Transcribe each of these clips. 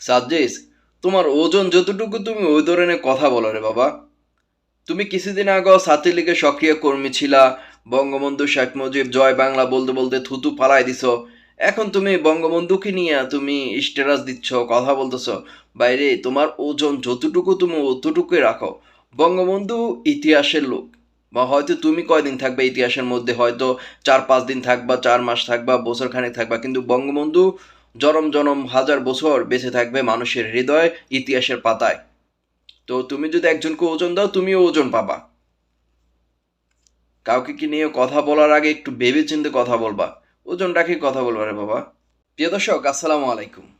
সাজ্জেস তোমার ওজন যতটুকু তুমি ওই ধরনের কথা বলো রে বাবা। তুমি কিছুদিন আগেও ছাত্রলীগের সক্রিয় কর্মী ছিলা, বঙ্গবন্ধু শেখ মুজিব জয় বাংলা বলতে বলতে থুতু ফালাই দিছো। এখন তুমি বঙ্গবন্ধুকে নিয়ে তুমি স্ট্যাটাস দিচ্ছ, কথা বলতেছ। বাইরে, তোমার ওজন যতটুকু তুমি অতটুকুই রাখো। বঙ্গবন্ধু ইতিহাসের লোক। বা হয়তো তুমি কয়দিন থাকবে ইতিহাসের মধ্যে, হয়তো চার পাঁচ দিন থাকবা, চার মাস থাকবা বছর খানেক থাকবা, কিন্তু বঙ্গবন্ধু জনম জনম হাজার বছর বেঁচে থাকবে মানুষের হৃদয় ইতিহাসের পাতায়। তো তুমি যদি একজনকে ওজন দাও, তুমিও ওজন পাবা। কাউকে কি নিয়ে কথা বলার আগে একটু ভেবে চিন্তে কথা বলবা? ওজন রাখি কথা বলবা রে বাবা। প্রিয় দর্শক, আসসালামু আলাইকুম।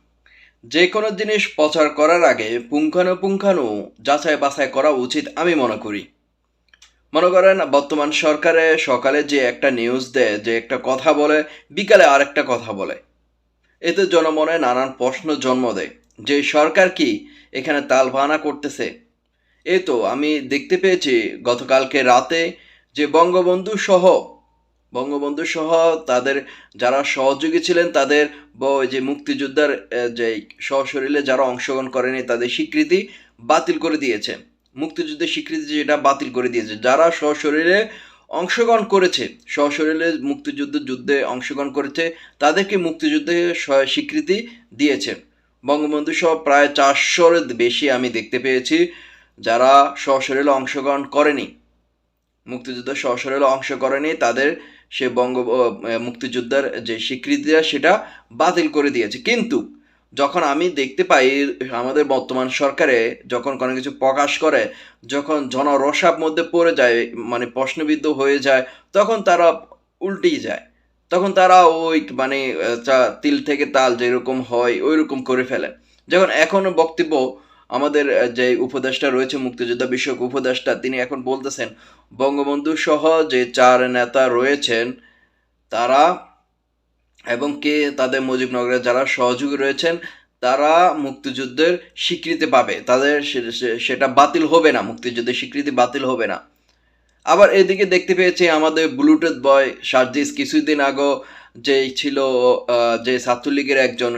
যে কোনো জিনিস প্রচার করার আগে পুঙ্খানুপুঙ্খানু যাচাই বাছাই করা উচিত আমি মনে করি। মনে করেন, বর্তমান সরকারে সকালে যে একটা নিউজ দেয়, যে একটা কথা বলে, বিকালে আরেকটা কথা বলে। এতে জনমনে নানান প্রশ্ন জন্ম দেয়। যে সরকার কি এখানে তালবাহানা করতেছে? এ তো আমি দেখতে পেয়েছি গতকালকে রাতে যে বঙ্গবন্ধু সহ বঙ্গবন্ধু সহ তাদের যারা সহযোগী ছিলেন, তাদের যে মুক্তিযোদ্ধার যে সশরীরে যারা অংশগ্রহণ করেনি, তাদের স্বীকৃতি বাতিল করে দিয়েছে। মুক্তিযুদ্ধের স্বীকৃতি যেটা বাতিল করে দিয়েছে। যারা সশরীরে অংশগ্রহণ করেছে সশরীরে মুক্তিযুদ্ধ যুদ্ধে অংশগ্রহণ করেছে, তাদেরকে মুক্তিযুদ্ধে স্বীকৃতি দিয়েছে। বঙ্গবন্ধু সহ প্রায় চারশোর বেশি আমি দেখতে পেয়েছি, যারা সশরীরে অংশগ্রহণ করেনি। মুক্তিযুদ্ধ সশরীরে অংশ করেনি, তাদের সে বঙ্গ মুক্তিযোদ্ধার যে স্বীকৃতিটা, সেটা বাতিল করে দিয়েছে। কিন্তু যখন আমি দেখতে পাই আমাদের বর্তমান সরকারে যখন কোনো কিছু প্রকাশ করে, যখন জনরসার মধ্যে পড়ে যায় মানে প্রশ্নবিদ্ধ হয়ে যায়, তখন তারা উল্টেই যায়। তখন তারা ওই মানে তিল থেকে তাল যেরকম হয় ওই রকম করে ফেলে। যখন এখনও বক্তব্য আমাদের যে উপদেষ্টা রয়েছে, মুক্তিযোদ্ধা বিষয়ক উপদেষ্টা, তিনি এখন বলতেছেন, বঙ্গবন্ধু সহ যে চার নেতা রয়েছেন, তারা এবং কে তাদের মুজিবনগরের যারা সহযোগী রয়েছেন, তারা মুক্তিযুদ্ধের স্বীকৃতি পাবে। তাদের সেটা বাতিল হবে না, মুক্তিযুদ্ধের স্বীকৃতি বাতিল হবে না। আবার এদিকে দেখতে পেয়েছি আমাদের ব্লুটুথ বয় সার্জিস কিছুদিন আগে যে ছিল যে ছাত্রলীগের একজন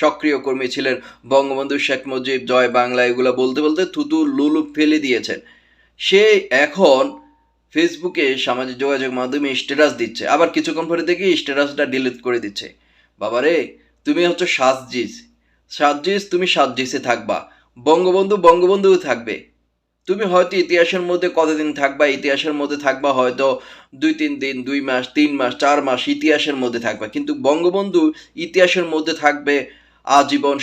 সক্রিয় কর্মী ছিলেন বঙ্গবন্ধু শেখ মুজিব, জয় বাংলা, এগুলো বলতে বলতে থুতু লুলু ফেলে দিয়েছেন। সে এখন ফেসবুকে সামাজিক যোগাযোগ মাধ্যমে স্ট্যাটাস দিচ্ছে। আবার কিছুক্ষণ পরে দেখি স্ট্যাটাসটা ডিলিট করে দিচ্ছে। বাবারে, তুমি হচ্ছে সাতজিস সাতজিস তুমি সাতজিসে থাকবা। বঙ্গবন্ধু বঙ্গবন্ধু থাকবে। তুমি হয়তো ইতিহাসের মধ্যে কতদিন থাকবা? ইতিহাসের মধ্যে থাকবা হয়তো দুই, তিন দিন, দুই মাস, তিন মাস, চার মাস ইতিহাসের মধ্যে থাকবা। কিন্তু বঙ্গবন্ধু ইতিহাসের মধ্যে থাকবে, আজীবন